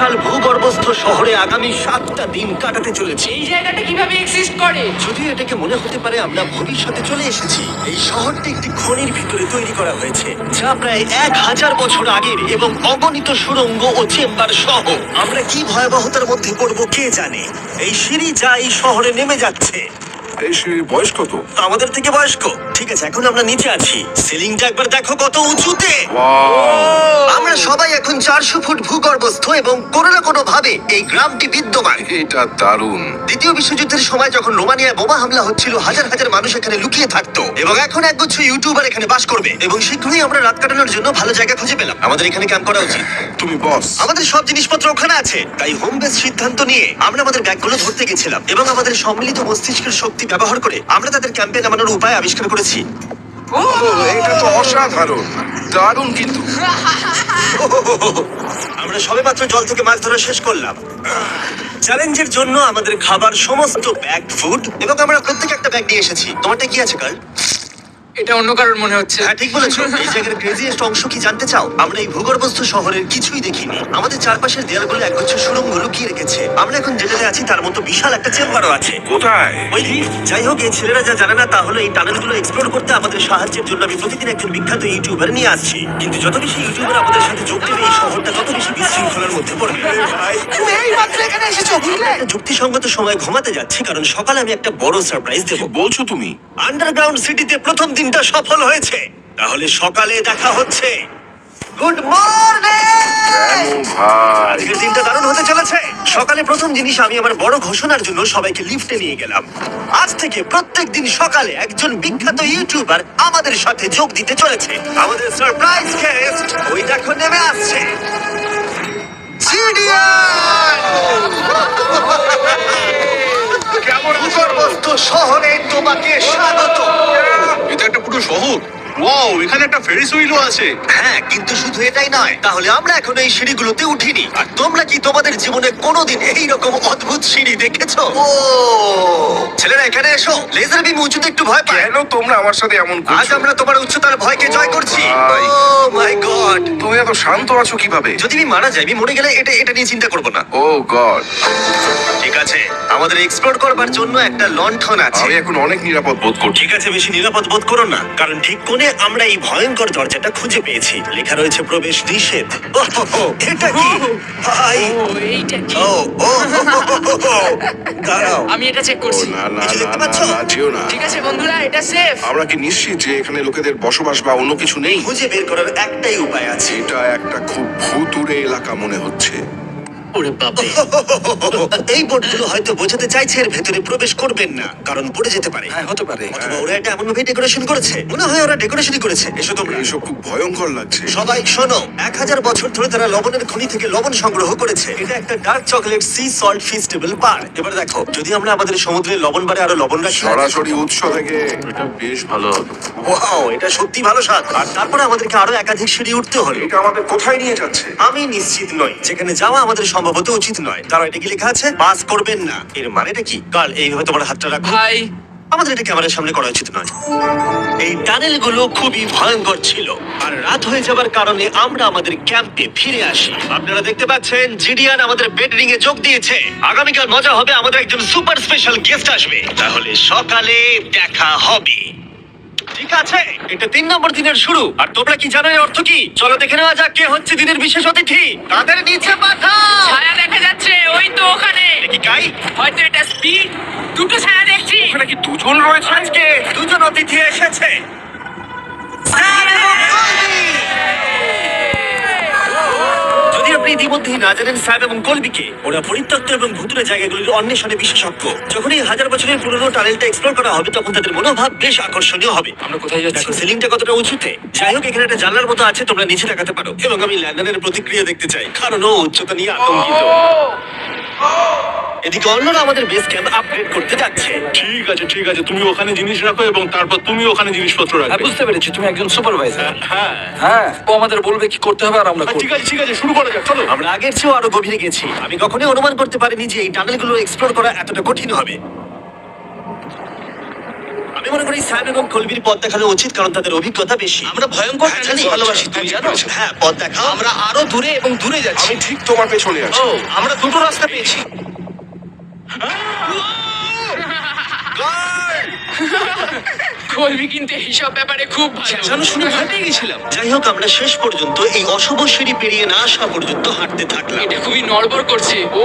বিশাল ভূগর্ভস্থ শহরে আগামী সাতটা দিন কাটাতে চলেছি। এই জায়গাটা কীভাবে এক্সিস্ট করে? যদি এটাকে মনে হতে পারে আমরা ভবিষ্যতে চলে এসেছি। এই শহরটি একটি খনির ভিতরে তৈরি করা হয়েছে যা প্রায় এক হাজার বছর আগের এবং অগণিত সুড়ঙ্গ ও চেম্বার সহ। আমরা কি ভয়াবহতার মধ্যে পড়ব কে জানে? এই সিঁড়ি যা এই শহরে নেমে যাচ্ছে। বয়স কত আমাদের থেকে বয়স্ক। ঠিক আছে এখন আমরা নিচে আছি। সিলিংটা একবার দেখো কত উঁচুতে। আমরা সবাই এখন চারশো ফুট ভূগর্ভস্থ এবং কোনো না কোনো ভাবে এই গ্রামটি বিদ্যমান। এটা দারুণ। দ্বিতীয় বিশ্বযুদ্ধের সময় যখন রোমানিয়ায় বোমা হামলা হচ্ছিল হাজার হাজার মানুষ এখানে লুকিয়ে থাকতো। এবং এখন একগুচ্ছ ইউটিউবার এখানে বাস করবে। এবং শীঘ্রই আমরা রাত কাটানোর জন্য ভালো জায়গা খুঁজে পেলাম। আমাদের এখানে ক্যাম্প করা উচিত। তুমি বস আমাদের সব জিনিসপত্র ওখানে আছে। তাই হোম বেস সিদ্ধান্ত নিয়ে আমরা আমাদের ব্যাগগুলো ধরতে গেছিলাম। এবং আমাদের সম্মিলিত মস্তিষ্কের শক্তি ব্যবহার করে আমরা তাদের ক্যাম্পে নামানোর উপায় আবিষ্কার করেছি। ও, এটা তো অসাধারণ। দারুণ কিন্তু। আমরা সবেমাত্র জল থেকে মাছ ধরা শেষ করলাম। চ্যালেঞ্জের জন্য আমাদের খাবার সমস্ত ব্যাগ ফুড এবং আমরা প্রত্যেক একটা ব্যাগ নিয়ে এসেছি। তোমারটা কি আছে কাল এটা অন্য কারোর মনে হচ্ছে। হ্যাঁ ঠিক বলেছ। এই জায়গার ক্রেজিয়েস্ট অংশ কি জানতে চাও? আমরা এই ভূগর্ভস্থ শহরের কিছুই দেখিনি। আমাদের চারপাশের দেয়ালগুলো একগুচ্ছ সুড়ঙ্গ লুকিয়ে রেখেছে। আমরা এখন যেটাতে আছি তার মতো বিশাল একটা চেম্বারও আছে। কোথায়? ওই। যাই হোক এই ছেলেরা যা জানে না তা হলো এই টানেলগুলো এক্সপ্লোর করতে আমাদের সাহায্যের জন্য আমি প্রতিদিন একজন বিখ্যাত ইউটিউবার নিয়ে আসছি। কিন্তু যত বেশি ইউটিউবার আমাদের সাথে যোগ দেবে এই শহরটা তত বেশি বিশৃঙ্খলার মধ্যে পড়বে যুক্তিসঙ্গত সময় ঘুমাতে যাচ্ছি কারণ সকালে আমি একটা বড় সারপ্রাইজ দেবো। বলছো তুমি? আন্ডারগ্রাউন্ড সিটিতে প্রথম দিনটা সফল হয়েছে। তাহলে সকালে দেখা হচ্ছে। Good morning! ভাই? আজকের দিনটা দারুণ হতে চলেছে। সকালে প্রথম জিনিস আমি আমার বড় ঘোষণার জন্য সবাইকে লিফটে নিয়ে গেলাম। আজ থেকে প্রত্যেক দিন সকালে একজন বিখ্যাত ইউটিউবার আমাদের সাথে যোগ দিতে চলেছে। আমাদের সারপ্রাইজ গেস্ট ওই দেখো নেমে আসছে। কেমন ভূগর্ভস্থ শহরে তোমাকে এটা একটা পুরো শহর ওয়াও এখানে একটা ফেরিস হুইলও আছে। হ্যাঁ কিন্তু শুধু এটাই নয় তাহলে আমরা এখন এই সিঁড়িগুলোতে উঠিনি। আর তোমরা কি তোমাদের জীবনে কোনোদিন এই রকম অদ্ভুত সিঁড়ি দেখেছ? ও! ছেলেরা এখানে এসো। লেজার বিম উঁচুতে একটু ভয় পায়। কেন তোমরা আমার সাথে এমন আজ করছ আমরা তোমার উচ্চতার ভয়কে জয় করছি। ভাই। Oh my god. তুমি এত শান্ত আছো কীভাবে? যদি আমি মারা যাই আমি মরে গেলে এটা এটা নিয়ে চিন্তা করব না। Oh god. ঠিক আছে আমাদের এক্সপ্লোর করবার জন্য একটা লণ্ঠন আছে। আমি এখন অনেক নিরাপদ বোধ করছি। ঠিক আছে বেশি নিরাপদ বোধ করো না কারণ ঠিক কোণে আমরা এই ভয়ঙ্কর দরজাটা খুঁজে পেয়েছি। লেখা রয়েছে প্রবেশ নিষেধ। ওহ, এটা কি? ভাই ও এইটা কি? ও ও দাঁড়াও। আমি এটা চেক ও করছি না না কিছু না দেখতে না পাচ্ছ? না যেও না। ঠিক আছে বন্ধুরা এটা সেফ আমরা কি নিশ্চিত যে এখানে লোকেদের বসবাস বা অন্য কিছু নেই? খুঁজে বের করার একটাই উপায় আছে। এটা একটা খুব ভুতুরে এলাকা মনে হচ্ছে। ওরে বাবা এই বোর্ডগুলো হয়তো বোঝাতে চাইছে এর ভেতরে প্রবেশ করবেন না কারণ পড়ে যেতে পারে। হ্যাঁ হতে পারে। অথবা ওরা এটা এমন ভাবে ডেকোরেশন করেছে। মনে হয় ওরা ডেকোরেশনই করেছে। এসো তোমরা এইসব খুব ভয়ঙ্কর লাগছে। সবাই শোনো এক হাজার বছর ধরে তারা লবণের খনি থেকে লবণ সংগ্রহ করেছে। এটা একটা dark chocolate sea salt Feastable bar এবার দেখো যদি আমরা আমাদের সমুদ্রে লবণ বারে আরও লবণ রাখি সরাসরি উৎস থেকে। এটা বেশ ভালো ওয়াও এটা সত্যি ভালো স্বাদ। আর তারপরে আমাদেরকে আরও একাধিক সিঁড়ি উঠতে হলো এটা আমাদের কোথায় নিয়ে যাচ্ছে? আমি নিশ্চিত নই। যেখানে যাওয়া আমাদের সম্ভবত উচিত নয়। তারা এটা কি লেখা আছে পাস করবেন না। এর মানেটা কি? কাল এইভাবে তোমার হাতটা রাখো। ভাই। আমাদের এটা ক্যামেরার সামনে করা উচিত নয়। এই টানেলগুলো খুবই ভয়ঙ্কর ছিল। আর রাত হয়ে যাবার কারণে আমরা আমাদের ক্যাম্পে ফিরে আসি। আপনারা দেখতে পাচ্ছেন জিডিয়ান আমাদের বেডরিং এ যোগ দিয়েছে। আগামীকাল মজা হবে আমাদের একজন সুপার স্পেশাল গেস্ট আসবে। তাহলে সকালে দেখা হবে। ঠিক আছে এটা তিন নম্বর দিনের শুরু। আর তোমরা কি জানো এর অর্থ কি? চলো দেখে নেওয়া যাক কে হচ্ছে দিনের বিশেষ অতিথি। তাদের নিচে পাঠাও ছায়া দেখা যাচ্ছে ওই তো ওখানে। এটা কি গাই হয়তো এটা স্পিড। দুটো ছায়া দেখছি। ওখানে কি দুজন রয়েছে আজকে? দুজন অতিথি এসেছে। স্যার এবং কলবি! ইতিমধ্যেই না জানেন এবং কলবিকে ওরা পরিত্যক্ত এবং ভুতুরে জায়গাগুলির অন্বেষণে বিশেষজ্ঞ। যখন এই হাজার বছরের পুরনো টানেলটা এক্সপ্লোর করা হবে তখন তাদের মনোভাব বেশ আকর্ষণীয় হবে। আমরা কোথায় যাচ্ছি? দেখো সিলিংটা কতটা উঁচুতে? যাই হোক এখানে একটা জানলার মতো আছে তোমরা নিচে তাকাতে পারো। এবং আমি ল্যান্ডনের প্রতিক্রিয়া দেখতে চাই। কারণ ও উচ্চতা নিয়ে আতঙ্কিত। এদিকে অন্যরা আমাদের বেস ক্যাম্প আপগ্রেড করতে যাচ্ছে। ঠিক আছে ঠিক আছে। তুমি ওখানে জিনিস রাখো এবং তারপর তুমি ওখানে জিনিসপত্র হ্যাঁ রাখবে বুঝতে পেরেছি। তুমি একজন সুপারভাইজার হ্যাঁ। হ্যাঁ। ও আমাদের বলবে কি করতে হবে আর আমরা হ্যাঁ, ঠিক আছে ঠিক আছে। শুরু করা যাক চলো। আমরা আগের চেয়েও আরও গভীরে গেছি। আমি কখনোই অনুমান করতে পারিনি যে এই টানেলগুলো এক্সপ্লোর করা এতটা কঠিন হবে। আমি মনে করি স্যাম এবং কলবির পথ দেখানো উচিত কারণ তাদের অভিজ্ঞতা বেশি। আমরা ভয়ঙ্কর হ্যাঁ, জানি। ভালোবাসি তুমি জানো? হ্যাঁ পথ দেখাও। আমরা আরও দূরে এবং দূরে যাচ্ছি। আমি ঠিক তোমার পেছনে আছি। ও আমরা দুটো রাস্তা পেয়েছি। কলবি কিন্তু এইসব ব্যাপারে খুব ভালো। জানো শুনে হাঁটে গেছিলাম। যাই হোক আমরা শেষ পর্যন্ত এই অশুভ সিঁড়ি পেরিয়ে না আসা পর্যন্ত হাঁটতে থাকলাম। এটা খুবই নড়বড় করছে। ও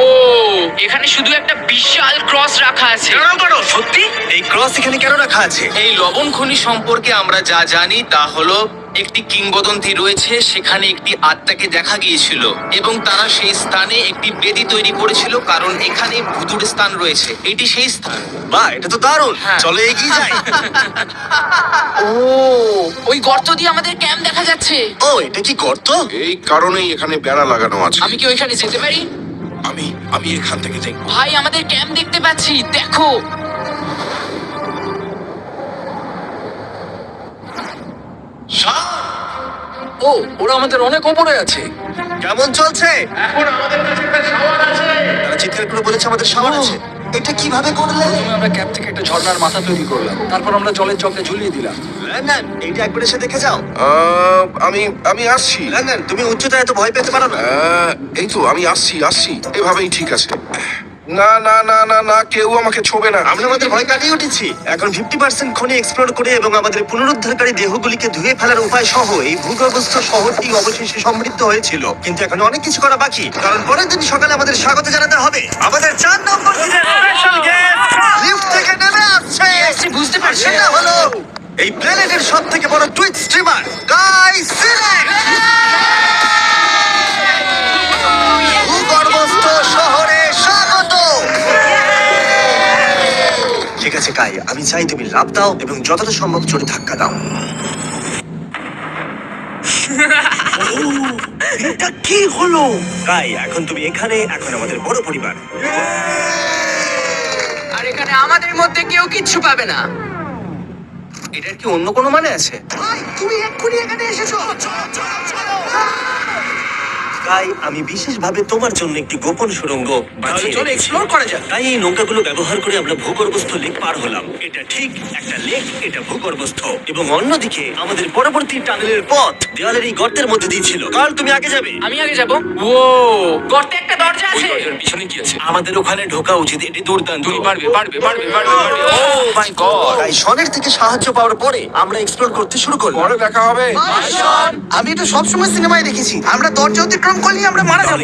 এখানে শুধু একটা বিশাল ক্রস রাখা আছে। দাঁড়াও, দাঁড়াও, সত্যি? এই ক্রস এখানে কেন রাখা আছে? এই লবণ খনি সম্পর্কে আমরা যা জানি তা হলো একটি কিংবদন্তি রয়েছে সেখানে একটি আত্মাকে দেখা গিয়েছিল এবং তারা সেই স্থানে একটি বেদি তৈরি করেছিল কারণ এখানে ভুতুর স্থান রয়েছে। এটি সেই স্থান। বা এটা তো দারুণ। হ্যাঁ। চলো এগিয়ে যাই। ও ওই গর্ত দিয়ে আমাদের ক্যাম্প দেখা যাচ্ছে। ও এটা কি গর্ত? এই কারণেই এখানে বেড়া লাগানো আছে। আমি কি ওইখানে যেতে পারি? আমি আমি এখান থেকে দেখব। ভাই আমাদের ক্যাম্প দেখতে পাচ্ছি দেখো। ও ওরা আমাদের অনেক ওপরে আছে। কেমন চলছে? এখন আমাদের কাছে একটা শাওয়ার আছে। তারা চিৎকার করে বলেছে আমাদের শাওয়ার আছে। এটা কীভাবে করলে? আমরা ক্যাপ থেকে একটা ঝর্ণার মাথা তৈরি করলাম। তারপর আমরা জলের চকে ঝুলিয়ে দিলাম। লন্ডন এইটা একবার এসে দেখে যাও। আহ, আমি আমি আসছি। লন্ডন তুমি উচ্চতায় এত ভয় পেতে পারো না। আহ, এই তো আমি আসছি আসছি। এভাবেই ঠিক আছে। না না না না না কেউ আমাকে ছোবে না। আমরা আমাদের ভয় কাটিয়ে উঠেছি। এখন ফিফটি পার্সেন্ট খনি এক্সপ্লোর করে এবং আমাদের পুনরুদ্ধারকারী দেহগুলিকে ধুয়ে ফেলার উপায় সহ এই ভূগর্ভস্থ শহরটি অবশেষে সমৃদ্ধ হয়েছিল। কিন্তু এখন অনেক কিছু করা বাকি। কারণ পরের দিন সকালে আমাদের স্বাগত জানাতে হবে। আমাদের চার নম্বর লিফট থেকে নেমে আসছে। আসছে, বুঝতে পারছি। সেটা হলো এই প্ল্যানেটের সব থেকে বড় টুইট স্ট্রিমার গাই সিলেক্ট আছে কাই আমি চাই তুমি লাভ দাও এবং যতটা সম্ভব জোরে ধাক্কা দাও। এটা কি হলো? কাই এখন তুমি এখানে এখন আমাদের বড় পরিবার। আর এখানে আমাদের মধ্যে কেউ কিচ্ছু পাবে না। এটার কি অন্য কোনো মানে আছে? তুমি এক্ষুনি এখানে এসেছ। কাই আমি বিশেষভাবে তোমার জন্য একটি গোপন সুড়ঙ্গ বাছিয়ে চলো এক্সপ্লোর করা যাক। তাই এই নৌকাগুলো ব্যবহার করে আমরা ভূগর্ভস্থ লেক পার হলাম। এটা ঠিক একটা লেক এটা ভূগর্ভস্থ। এবং অন্যদিকে আমাদের পরবর্তী টানেলের পথ দেওয়ালের এই গর্তের মধ্যে দিয়ে ছিল। কাল তুমি আগে যাবে। আমি আগে যাব। ও। গর্তে একটা দরজা আছে। দরজার পিছনে কি আছে? আমাদের ওখানে ঢোকা উচিত এটি দুর্দান্ত। তুমি পারবে পারবে পারবে পারবে পারবে। ও মাই গড তাই শনের থেকে সাহায্য পাওয়ার পরে আমরা এক্সপ্লোর করতে শুরু করলাম। পরে দেখা হবে। আমি এটা সবসময় সিনেমায় দেখেছি। আমরা দরজা অতিক্রম করলে আমরা মারা যাব।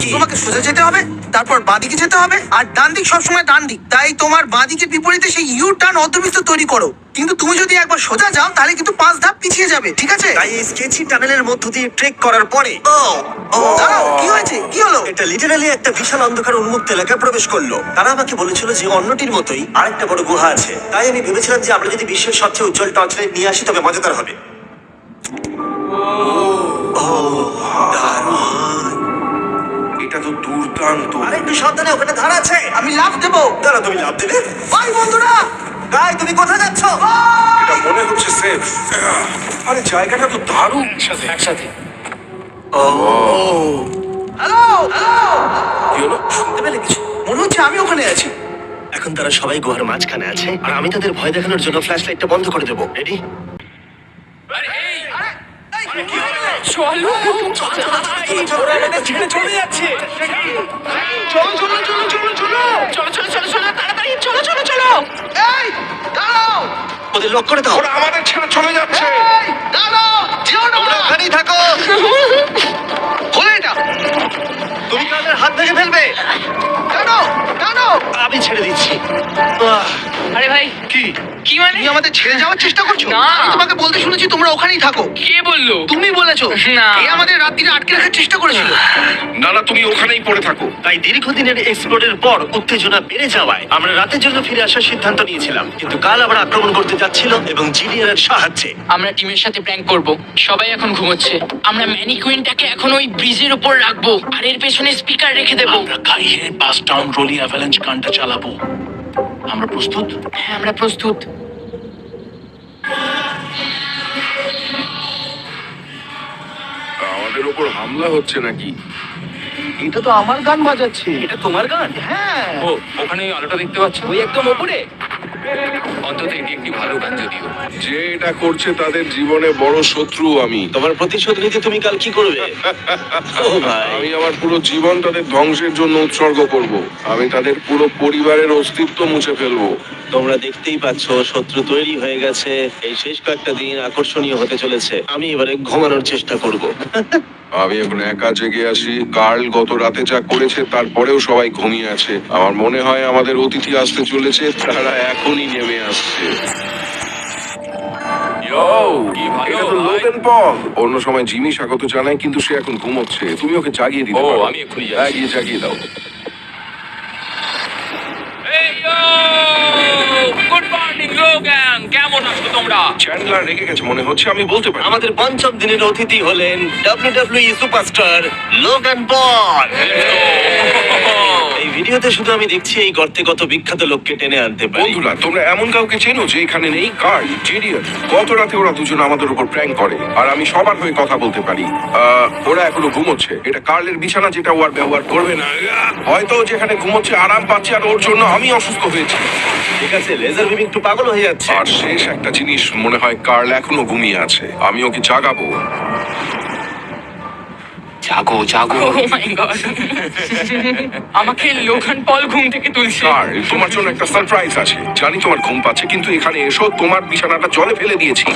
কি? তোমাকে সোজা যেতে হবে তারপর বাঁদিকে যেতে হবে আর ডান দিক সবসময় ডান দিক। তাই তোমার বাঁদিকে বিপরীতে সেই ইউ টার্ন অর্ধবৃত্ত তৈরি করো। কিন্তু তুমি যদি একবার সোজা যাও তাহলে কিন্তু পাঁচ ধাপ পিছিয়ে যাবে ঠিক আছে? তাই এই স্কেচি টানেলের মধ্য দিয়ে ট্রেক করার পরে ও ও। দাঁড়াও কি হয়েছে? কি হলো? এটা লিটারালি একটা বিশাল অন্ধকার উন্মুক্ত এলাকায় প্রবেশ করল। তারা আমাকে বলেছিল যে অন্যটির মতোই আরেকটা বড় গুহা আছে। তাই আমি ভেবেছিলাম যে আমরা যদি বিশ্বের সবচেয়ে উজ্জ্বল টর্চ লাইট নিয়ে আসি তবে মজাদার হবে। ও, দারুণ। এটা তো দুর্দান্ত। আরে একটু সাবধানে ওখানে ধার আছে। আমি লাভ দেবো। দাঁড়া তুমি লাভ দেবে? বাই বন্ধুরা! গাই তুমি কোথায় যাচ্ছ? এটা মনে হচ্ছে সেফ আরে জায়গাটা তো দারুণ। একসাথে হ্যালো কি হলো? শুনতে পেলে কিছু? মনে হচ্ছে আমি ওখানে আছি। এখন তারা সবাই গুহার মাঝখানে আছে আর আমি তাদের ভয় দেখানোর জন্য ফ্ল্যাশ লাইটটা বন্ধ করে দেবো। রেডি চলো ছেড়ে চলে যাচ্ছে। চলো চলো চলো চলো চলো। চলো চলো চলো চলো তাড়াতাড়ি চলো চলো চলো। এই দাঁড়াও। ওদের লক করে দাও। ওরা আমাদের ছেড়ে চলে যাচ্ছে। এই দাঁড়াও যেও না। ওখানেই থাকো। খুলে এটা তুমি কাদের হাত ভেঙে ফেলবে। টানো টানো। আমি ছেড়ে দিচ্ছি। আহ, আরে ভাই কি? কি মানে? তুমি আমাদের ছেড়ে যাওয়ার চেষ্টা করছ? না। আমি তোমাকে বলতে শুনেছি তোমরা ওখানেই থাকো। কে বলল? তুমি বলেছ না। এ আমাদের রাত্রিরে আটকে রাখার চেষ্টা করেছিল। না না তুমি ওখানেই পড়ে থাকো। তাই দীর্ঘদিনের এক্সপ্লোরের পর উত্তেজনা বেড়ে যাওয়ায় আমরা রাতের জন্য ফিরে আসার সিদ্ধান্ত নিয়েছিলাম। কিন্তু কাল আবার আক্রমণ করতে যাচ্ছিল এবং জিডিআর সাহায্যে। আমরা টিমের সাথে প্র্যাঙ্ক করব। সবাই এখন ঘুমোচ্ছে। আমরা ম্যানিকুইনটাকে এখন ওই ব্রিজের উপর রাখব। আর এর পেছনে স্পিকার রেখে দেবো। আমরা খাইয়ে পাস টাউন রোলি অ্যাভালাঞ্চ গানটা চালাবো। আমরা প্রস্তুত? হ্যাঁ আমরা প্রস্তুত। আমাদের উপর হামলা হচ্ছে নাকি? এটা তো আমার গান বাজাচ্ছে। এটা তোমার গান? হ্যাঁ। ও ওখানে আলোটা দেখতে পাচ্ছ? ওই একদম ওপরে। অন্তত এটি একটি ভালো গান যদিও। যে এটা করছে তাদের জীবনে বড় শত্রু আমি। তোমার প্রতিশোধ নিতে তুমি কাল কি করবে? ও ভাই। আমি আমার পুরো জীবন তাদের ধ্বংসের জন্য উৎসর্গ করব। আমি তাদের পুরো পরিবারের অস্তিত্ব মুছে ফেলব। তোমরা দেখতেই পাচ্ছ শত্রু তৈরি হয়ে গেছে। এই শেষ কয়েকটা দিন আকর্ষণীয় হতে চলেছে। আমি এবারে ঘুমানোর চেষ্টা করব। আমি এখন একা জেগে আসি কার্ল গত রাতে যা করেছে তারপরেও সবাই ঘুমিয়ে আছে। আমার মনে হয় আমাদের অতিথি আসতে চলেছে তারা এখনই নেমে আসছে। অন্য সময় জিমি স্বাগত জানায় কিন্তু সে এখন ঘুমোচ্ছে। তুমি ওকে জাগিয়ে দিতে পারো। আমি এক্ষুনি। হ্যাঁ, জাগিয়ে দাও। গুড মর্নিং আছো তোমরা। চ্যান্ডলার রেগে গেছে মনে হচ্ছে আমি বলতে পারি। আমাদের পঞ্চম দিনের অতিথি হলেন ডাব্লিউডাব্লিউই সুপারস্টার লোগান পল ভিডিওতে শুধু আমি দেখছি এই গর্তে কত বিখ্যাত লোককে টেনে আনতে পারি। বন্ধুরা তোমরা এমন কাউকে চেনো যে এখানে নেই কার্ল জিডিয়ান গত রাতে ওরা দুজন আমাদের উপর প্র্যাঙ্ক করে আর আমি সবার হয়ে কথা বলতে পারি। আহ, ওরা এখনও ঘুমোচ্ছে। এটা কার্লের বিছানা যেটা ও আর ব্যবহার করবে না। হয়তো ও যেখানে ঘুমোচ্ছে আরাম পাচ্ছে আর ওর জন্য আমি অসুস্থ হয়েছি। ঠিক আছে লেজার বিম একটু পাগল হয়ে যাচ্ছে। আর শেষ একটা জিনিস মনে হয় কার্ল এখনও ঘুমিয়ে আছে। আমি ওকে জাগাবো। জাগো জাগো। ও মাই গড আমাকে লোখান পল ঘুম থেকে তুলছে। কার্ল তোমার জন্য একটা সারপ্রাইজ আছে। জানি তোমার ঘুম পাচ্ছে কিন্তু এখানে এসো তোমার বিছানাটা জলে ফেলে দিয়েছি।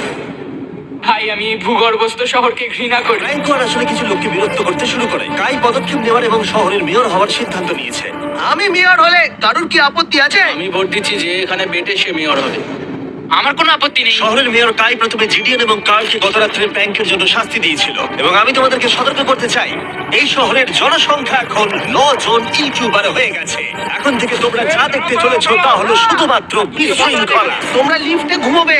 ভাই আমি ভূগর্ভস্থ শহরকে ঘৃণা করি। ব্যাংকর আসলে কিছু লোককে বিরক্ত করতে শুরু করে। কাই পদক্ষেপ নেওয়ার এবং শহরের মেয়র হওয়ার সিদ্ধান্ত নিয়েছে। আমি মেয়র হলে কারুর কি আপত্তি আছে? আমি ভোট দিচ্ছি যে এখানে বেটে সে মেয়র হবে। আমার কোনো আপত্তি নেই। শহরের মেয়র কাই প্রথমে জিডিএন এবং কার্লকে গত রাত্রে ব্যাংকের জন্য শাস্তি দিয়েছিল। এবং আমি তোমাদেরকে সতর্ক করতে চাই এই শহরের জনসংখ্যা এখন ন জন ইউটিউবার হয়ে গেছে। এখন থেকে তোমরা যা দেখতে চলেছো তা হলো শুধুমাত্র বিশৃঙ্খলা তোমরা লিফটে ঘুমোবে।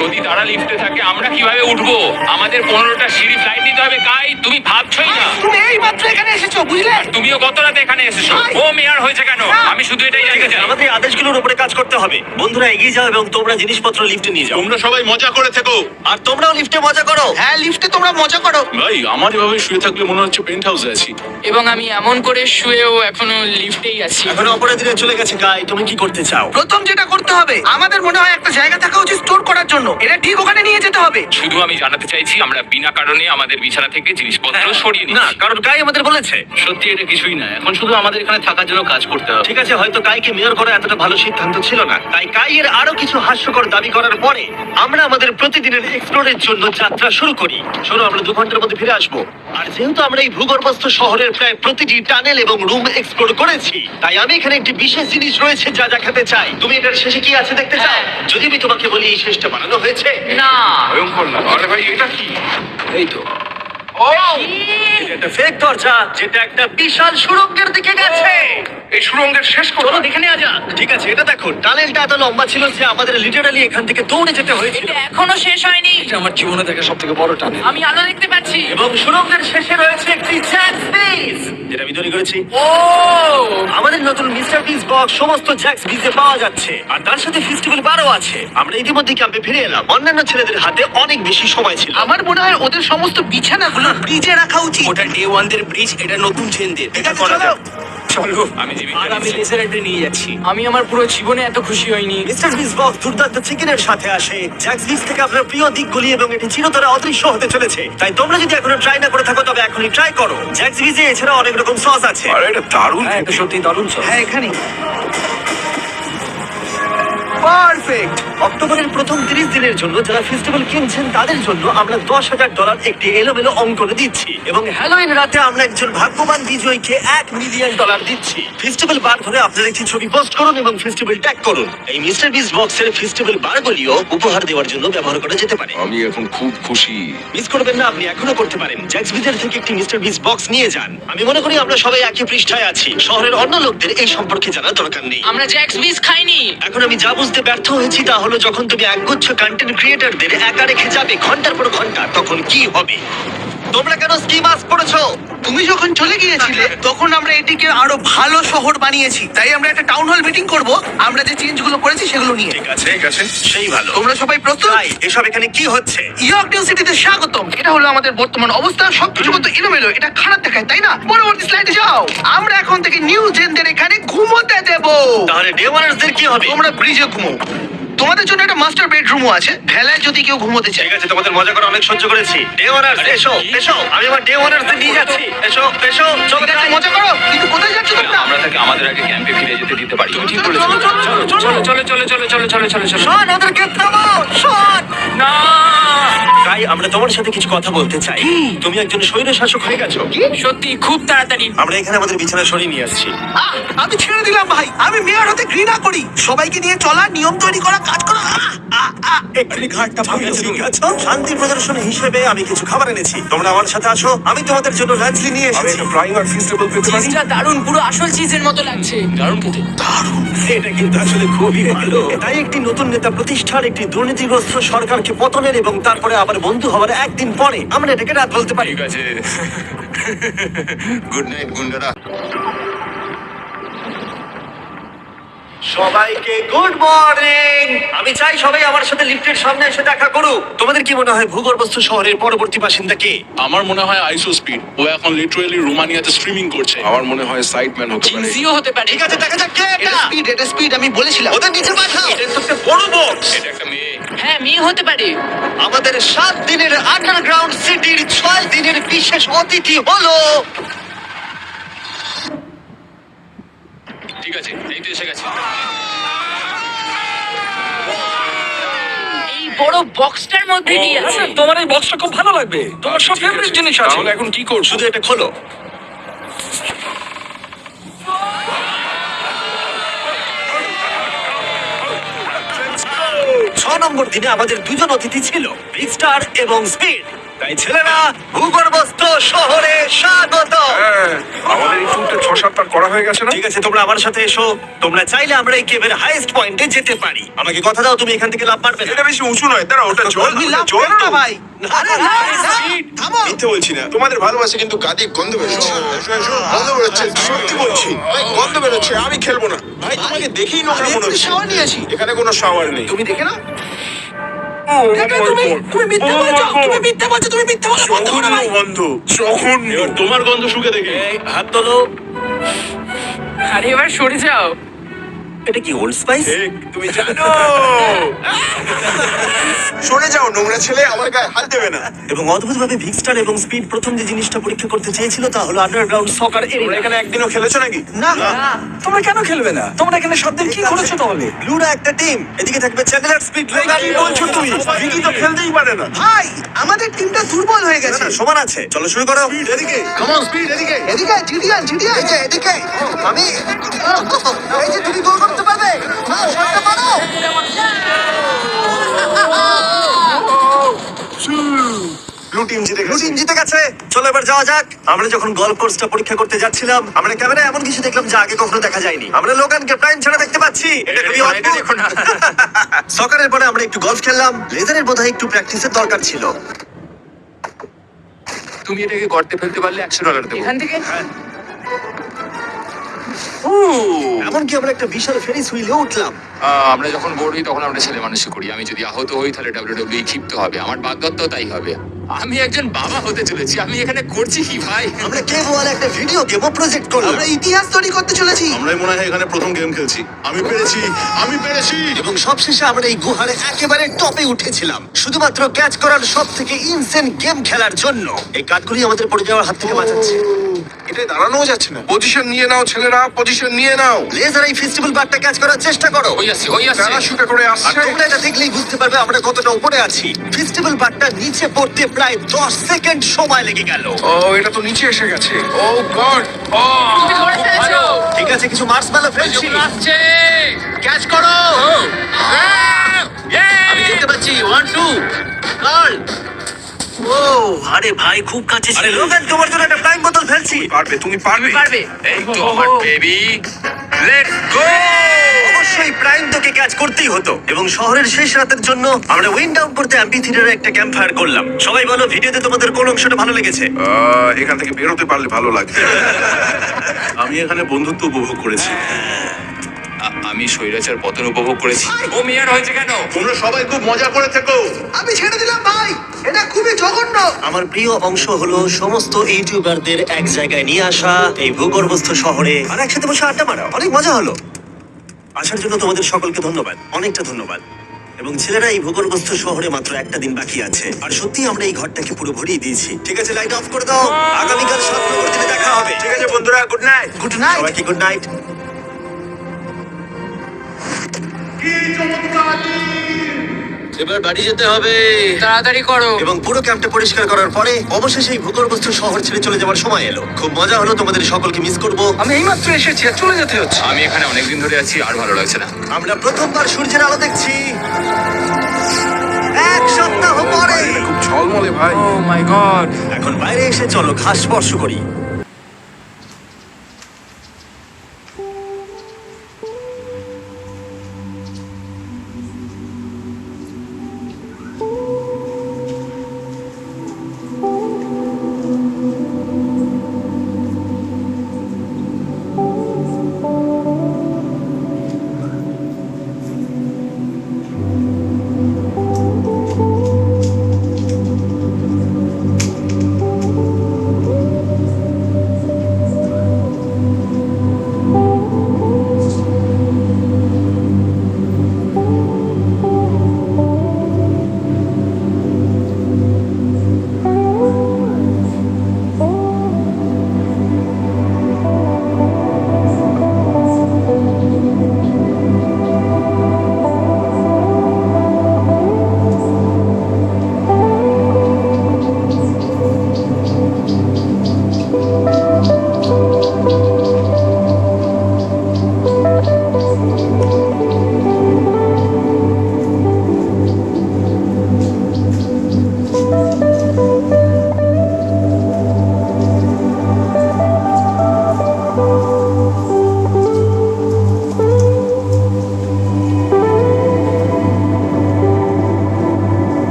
যদি তারা লিফটে থাকে আমরা কীভাবে উঠবো? আমাদের পনেরোটা সিঁড়ি ফ্লাইট নিতে হবে। কাই তুমি ভাবছই না। তুমি এই মাত্র এখানে এসেছ বুঝলে? তুমিও গত রাতে এখানে এসেছ। ও মেয়র হয়েছে কেন? আমি শুধু এটাই জানতে চাই। আমাদের আদেশগুলোর উপরে কাজ করতে হবে। বন্ধুরা এগিয়ে যাও এবং তোমরা জিনিসপত্র লিফটে নিয়ে যাও। তোমরা সবাই মজা করে থেকো। আর তোমরাও লিফটে মজা করো। হ্যাঁ লিফটে তোমরা মজা করো। ভাই আমার এভাবে শুয়ে থাকলে মনে হচ্ছে পেন্ট হাউসে আছি। এবং আমি এমন করে শুয়েও এখনও লিফটেই আছি। এখন অপরাধীরা চলে গেছে কাই তুমি কি করতে চাও? প্রথম যেটা করতে হবে আমাদের মনে হয় একটা জায়গা থাকা উচিত স্টোর করার জন্য। এটা ঠিক ওখানে নিয়ে যেতে হবে। শুধু আমি জানাতে চাইছি আমরা বিনা কারণে আমাদের বিছানা থেকে জিনিসপত্র সরিয়ে না কারণ কাই আমাদের বলেছে। সত্যি এটা কিছুই না এখন শুধু আমাদের এখানে থাকার জন্য কাজ করতে হবে। ঠিক আছে হয়তো কাইকে মেয়র করা এতটা ভালো সিদ্ধান্ত ছিল না। তাই কাইয়ের আরও কিছু হাস্যকর দাবি করার পরে আমরা আমাদের প্রতিদিনের এক্সপ্লোরের জন্য যাত্রা শুরু করি। শোনো আমরা দু ঘণ্টার মধ্যে ফিরে আসব। আর যেহেতু আমরা এই ভূগর্ভস্থ শহরের প্রায় প্রতিটি টানেল এবং রুম এক্সপ্লোর করেছি তাই আমি এখানে একটি বিশেষ জিনিস রয়েছে যা দেখাতে চাই। তুমি এটার শেষে কি আছে দেখতে চাও? যদি আমি তোমাকে বলি এই শেষটা বানানো হয়েছে? না। ভয়ঙ্কর না। আরে ভাই এটা কি? এই তো। এটা ফেক দরজা যেটা একটা বিশাল সুড়ঙ্গের দিকে গেছে। এই সুরঙ্গের শেষ চলো দেখে নেওয়া যাক। ঠিক আছে এটা দেখো টানেলটা এত লম্বা ছিল যে আমাদের লিটারালি এখান থেকে দৌড়ে যেতে হয়েছিল। এটা এখনও শেষ হয়নি। আমার জীবনে দেখা সব থেকে বড় টানে আমি আলো দেখতে পাচ্ছি। এবং সুরঙ্গের শেষে রয়েছে একটি জ্যাক যেটা আমি তৈরি করেছি। ও! আমাদের নতুন মিস্টার বক্স সমস্ত জ্যাক্স বিজে পাওয়া যাচ্ছে। আর তার সাথে ফেস্টিভ্যাল বারও আছে। আমরা ইতিমধ্যে ক্যাম্পে ফিরে এলাম। অন্যান্য ছেলেদের হাতে অনেক বেশি সময় ছিল। আমার মনে হয় ওদের সমস্ত বিছানাগুলো ব্রিজে রাখা উচিত। ওটা ডে ওয়ান দের ব্রিজ এটা নতুন আছে চলো। চলো আমি আর আমি লেজার এটা নিয়ে যাচ্ছি। আমি আমার পুরো জীবনে এত খুশি হইনি। মিস্টার বিজ বক্স দুর্দান্ত চিকেনের সাথে আসে। জ্যাক্স বিজ থেকে আপনার প্রিয় দিকগুলি এবং এটি চিরতরে অদৃশ্য হতে চলেছে। তাই তোমরা যদি এখনও ট্রাই না করে থাকো তবে এখনই ট্রাই করো। জ্যাক্স বিজে এছাড়া অনেক রকম সস আছে। আরে এটা দারুণ হ্যাঁ এটা সত্যি দারুণ সব হ্যাঁ এখানে পারফেক্ট অক্টোবরের প্রথম তিরিশ দিনের জন্য যারা ফেস্টিভ্যাল কিনছেন তাদের জন্য আমরা দশ হাজার ডলার একটি এলোমেলো অঙ্কনে দিচ্ছি। এবং হ্যালোইন রাতে আমরা একজন ভাগ্যবান বিজয়ীকে এক মিলিয়ন ডলার দিচ্ছি। ফেস্টিভ্যাল বার করে আপনার একটি ছবি পোস্ট করুন এবং ফেস্টিভ্যাল ট্যাগ করুন। এই মিস্টার বিস বক্সের ফেস্টিভ্যাল বারগুলিও উপহার দেওয়ার জন্য ব্যবহার করা যেতে পারে। আমি এখন খুব খুশি। মিস করবেন না আপনি এখনও করতে পারেন। জ্যাক্স বিজের থেকে একটি মিস্টার বিস বক্স নিয়ে যান। আমি মনে করি আমরা সবাই একই পৃষ্ঠায় আছি। শহরের অন্য লোকদের এই সম্পর্কে জানার দরকার নেই। আমরা জ্যাক্স বিস খাইনি। এখন আমি যা বুঝতে ব্যর্থ হয়েছি তা হলো যখন তুমি একগুচ্ছ কন্টেন্ট ক্রিয়েটারদের একা রেখে যাবে ঘণ্টার পর ঘণ্টা তখন কি হবে? তোমরা কেন স্কি মাস্ক পরেছো? তুমি যখন চলে গিয়েছিলে তখন আমরা এটিকে আরও ভালো শহর বানিয়েছি। তাই আমরা একটা টাউন হল মিটিং করব। আমরা যে চেঞ্জগুলো করেছি সেগুলো নিয়ে। ঠিক আছে ঠিক আছে। সেই ভালো। তোমরা সবাই প্রস্তুত? তাই এসব এখানে কি হচ্ছে? ইয়র্ক নিউ সিটিতে স্বাগতম। এটা হলো আমাদের বর্তমান অবস্থা। সবকিছু কত এলোমেলো। এটা খারাপ দেখায় তাই না? পরবর্তী স্লাইডে যাও। আমরা এখন থেকে নিউ জেনদের এখানে ঘুমোতে দেব। তাহলে ডে কি হবে? তোমরা ব্রিজে ঘুমো। তোমাদের জন্য একটা মাস্টার বেডরুমও আছে ভেলায় যদি কেউ ঘুমোতে চায় ঠিক আছে তোমাদের মজা করে অনেক সহ্য করেছি ডে ওয়ানার্স এসো এসো আমি আমার ডে ওয়ানার্সদের নিয়ে যাচ্ছি এসো এসো চলো ঠিক আছে, মজা করো কিন্তু কোথায় যাচ্ছ তোমরা আমরা তাকে আমাদের আগে ক্যাম্পে ফিরে যেতে দিতে পারি ঠিক চলো, চলো, চলো, চলো, চলো। চলো চলো চলো চলো শোন ওদেরকে থামো শোন না তাই আমরা তোমার সাথে কিছু কথা বলতে চাই তুমি একজন স্বৈর শাসক হয়ে গেছো সত্যি খুব তাড়াতাড়ি আমরা এখানে আমাদের বিছানা সরিয়ে নিয়ে আসছি আহ, আমি ছেড়ে দিলাম ভাই আমি মেয়র হতে ঘৃণা করি সবাইকে নিয়ে চলা নিয়ম তৈরি করা কাজ করা আহ, আহ, আহ। এক্ষুনি ঘাটটা ভাঙা ঠিক আছে। শান্তি প্রদর্শন হিসেবে আমি কিছু খাবার এনেছি। তোমরা আমার সাথে আসো। আমি তোমাদের জন্য লাঞ্চলি নিয়ে আমি এসেছি। একটা ফ্রাইং আর ফিস্টেবল পেতে পারি? চিজটা দারুণ পুরো আসল চিজের মতো লাগছে। দারুণ খেতে। এটা কিন্তু আসলে খুবই ভালো। তাই একটি নতুন নেতা প্রতিষ্ঠার একটি দুর্নীতিগ্রস্ত সরকারকে পতনের এবং তারপরে আবার বন্ধু হওয়ার একদিন পরে আমরা এটাকে রাত বলতে পারি। আছে। গুড নাইট গুন্ডারা। সবাইকে গুড মর্নিং আমি চাই সবাই আমার সাথে লিফটের সামনে এসে দেখা করুক। তোমাদের কি মনে হয় ভূগর্ভস্থ শহরের পরবর্তী বাসিন্দা কে? আমার মনে হয় আইসো স্পিড। ও এখন লিটারালি রোমানিয়াতে স্ট্রিমিং করছে। আমার মনে হয় সাইডম্যান হতে পারে। জিও হতে পারে। ঠিক আছে দেখা যাক কে এটা। স্পিড এটা স্পিড আমি বলেছিলাম। ওদের নিচে পাঠাও। এটা তো একটা বড় বক্স এটা একটা মেয়ে। হ্যাঁ মেয়ে হতে পারে। আমাদের সাত দিনের আন্ডারগ্রাউন্ড সিটির ছয় দিনের বিশেষ অতিথি হলো ঠিক আছে এই তো এসে গেছে। এই বড় বক্সটার মধ্যে কি আছে। তোমার এই বক্সটা খুব ভালো লাগবে। তোমার সব ফেভারিট জিনিস আছে। তাহলে এখন কি করছ শুধু এটা খোলো। ছ নম্বর দিনে আমাদের দুজন অতিথি ছিল স্টার এবং স্পিড তাই ছেলেরা ভূগর্ভস্থ শহরে স্বাগত। হ্যাঁ আমাদের এই ছ সাতবার করা হয়ে গেছে না? ঠিক আছে তোমরা আমার সাথে এসো। তোমরা চাইলে আমরা এই কেভের হাইয়েস্ট পয়েন্টে যেতে পারি। আমাকে কথা দাও তুমি এখান থেকে লাভ না। এটা বেশি উঁচু নয় দাঁড়া ওটা জল জল তো না ভাই। আরে না, না, থামো। মিথ্যে বলছি না। তোমাদের ভালোবাসে কিন্তু গাদি গন্ধ বেরোচ্ছে। গন্ধ বেরোচ্ছে সত্যি বলছি। ভাই গন্ধ বেরোচ্ছে আমি খেলব না। ভাই তোমাকে দেখেই নোংরা আমি মনে হচ্ছে। নিয়েছি। এখানে কোনো শাওয়ার নেই। তুমি দেখে না তুমি তুমি মিথ্যে বলছো? তুমি মিথ্যে বলছো তুমি মিথ্যে বলছো বন্ধ করো ভাই বন্ধ যখন তোমার গন্ধ শুকে দেখে। হাত তোলো। আরে এবার সরে যাও। এটা কি ওল্ড স্পাইস তুমি জানো। সরে যাও নোংরা ছেলে আমার গায়ে হাত দেবে না। এবং অদ্ভুতভাবে ভিক্সটার এবং স্পিড প্রথম যে জিনিসটা পরীক্ষা করতে চেয়েছিল তা হলো আন্ডারগ্রাউন্ড সকার তোমরা এরিয়া এখানে একদিনও খেলেছো নাকি? না। তোমরা কেন খেলবে না? তোমরা এখানে সব দিন কি করেছ তাহলে? ব্লুরা একটা টিম এদিকে থাকবে চ্যানেলার স্পিড কি বলছো তুমি? ভিকি তো খেলতেই পারে না। ভাই আমাদের টিমটা দুর্বল হয়ে গেছে। সমান আছে। চলো শুরু করো। এদিকে। কমন স্পিড এদিকে। এদিকে জিডিয়ান জিডিয়ান এদিকে আমি এই যে তুমি গোল করতে পারবে? হ্যাঁ, শটটা ব্লু টিম জিতে গেছে। টিম জিতে গেছে। চলো এবার যাওয়া যাক। আমরা যখন গলফ কোর্সটা পরীক্ষা করতে যাচ্ছিলাম আমরা ক্যামেরায় এমন কিছু দেখলাম যা আগে কখনো দেখা যায়নি। আমরা লোকানকে প্রাইম ছাড়া দেখতে পাচ্ছি। এটা খুবই অদ্ভুত। দেখো পরে আমরা একটু গলফ খেললাম। লেজারের বোধহয় একটু প্র্যাকটিসের দরকার ছিল। তুমি এটাকে গর্তে ফেলতে পারলে একশো ডলার দেবো। এখান থেকে? এমনকি আমরা একটা বিশাল উঠলাম। আহ, আমরা যখন বোর হই তখন আমরা ছেলে মানুষ করি। আমি যদি আহত হই তাহলে ডাব্লিউডাব্লিউ ক্ষিপ্ত হবে। আমার বাগদত্ত তাই হবে। আমি একজন বাবা হতে চলেছি। আমি এখানে করছি কি ভাই? আমরা কেভ ওয়ালে একটা ভিডিও গেমও প্রজেক্ট করলাম। আমরা ইতিহাস তৈরি করতে চলেছি। আমরাই মনে হয় এখানে প্রথম গেম খেলছি। আমি পেরেছি আমি পেরেছি! এবং সবশেষে আমরা এই গুহার একেবারে টপে উঠেছিলাম। শুধুমাত্র ক্যাচ করার সব থেকে ইনসেন গেম খেলার জন্য। এই কাঠগুলি আমাদের পড়ে যাওয়ার হাত থেকে বাঁচাচ্ছে। এটা দাঁড়ানোও যাচ্ছে না। পজিশন নিয়ে নাও ছেলেরা পজিশন নিয়ে নাও। লেজার এই ফেস্টিভ্যাল বারটা ক্যাচ করার চেষ্টা করো। হই আসছে হই আসছে প্যারাশুটে করে আর আসছে। তোমরা এটা দেখলেই বুঝতে পারবে আমরা কতটা উপরে আছি। ফেস্টিভ্যাল বারটা নিচে পড়তে প্রায় দশ সেকেন্ড সময় লেগে গেল। ও এটা তো নিচে এসে গেছে। Oh god! তুমি ধরে ফেলেছো। ঠিক আছে কিছু মার্স মেলা ফেলছি আসছে। ক্যাচ করো। আমি দেখতে পাচ্ছি ওয়ান টু কার্ল ও আরে ভাই খুব কাছে ছিল। লোগান তোমার জন্য একটা টাইম বোতল ফেলছি। পারবে তুমি পারবে। পারবে। এই তো আমার বেবি লেটস গো অবশ্যই প্রাইম তোকে ক্যাচ করতেই হতো। এবং শহরের শেষ রাতের জন্য আমরা উইন্ড ডাউন করতে অ্যাম্পি থিয়েটারে একটা ক্যাম্প ফায়ার করলাম। সবাই বলো ভিডিওতে তোমাদের কোন অংশটা ভালো লেগেছে? আহ, এখান থেকে বেরোতে পারলে ভালো লাগবে। আমি এখানে বন্ধুত্ব উপভোগ করেছি। আমি স্বৈরাচার পতন উপভোগ করেছি। ও মেয়ার হয়েছে কেন? তোমরা সবাই খুব মজা করে থেকো। আমি ছেড়ে দিলাম ভাই। এটা খুবই জঘন্য। আমার প্রিয় অংশ হলো সমস্ত ইউটিউবারদের এক জায়গায় নিয়ে আসা এই ভূগর্ভস্থ শহরে আর একসাথে বসে আড্ডা মারা। অনেক মজা হলো। আসার জন্য তোমাদের সকলকে ধন্যবাদ। অনেকটা ধন্যবাদ। এবং ছেলেরা এই ভূগর্ভস্থ শহরে মাত্র একটা দিন বাকি আছে। আর সত্যি আমরা এই ঘরটাকে পুরো ভরিয়ে দিয়েছি। ঠিক আছে লাইট অফ করে দাও। আগামীকাল সাত নম্বর দিনে দেখা হবে। ঠিক আছে বন্ধুরা গুড নাইট গুড নাইট সবাইকে গুড নাইট এবার বাড়ি যেতে হবে। তাড়াতাড়ি করো। এবং পুরো ক্যাম্পটা পরিষ্কার করার পরে অবশেষে এই ভূগর্ভস্থ শহর ছেড়ে চলে যাওয়ার সময় এলো। খুব মজা হলো তোমাদের সকলকে মিস করব। আমি এইমাত্র এসেছি আর চলে যেতে হচ্ছে। আমি এখানে অনেকদিন ধরে আছি আর ভালো লাগছে না। আমরা প্রথমবার সূর্যের আলো দেখছি। এক সপ্তাহ পরে। খুব ঝলমলে ভাই। ও মাই গড এখন বাইরে এসে চলো ঘাস স্পর্শ করি।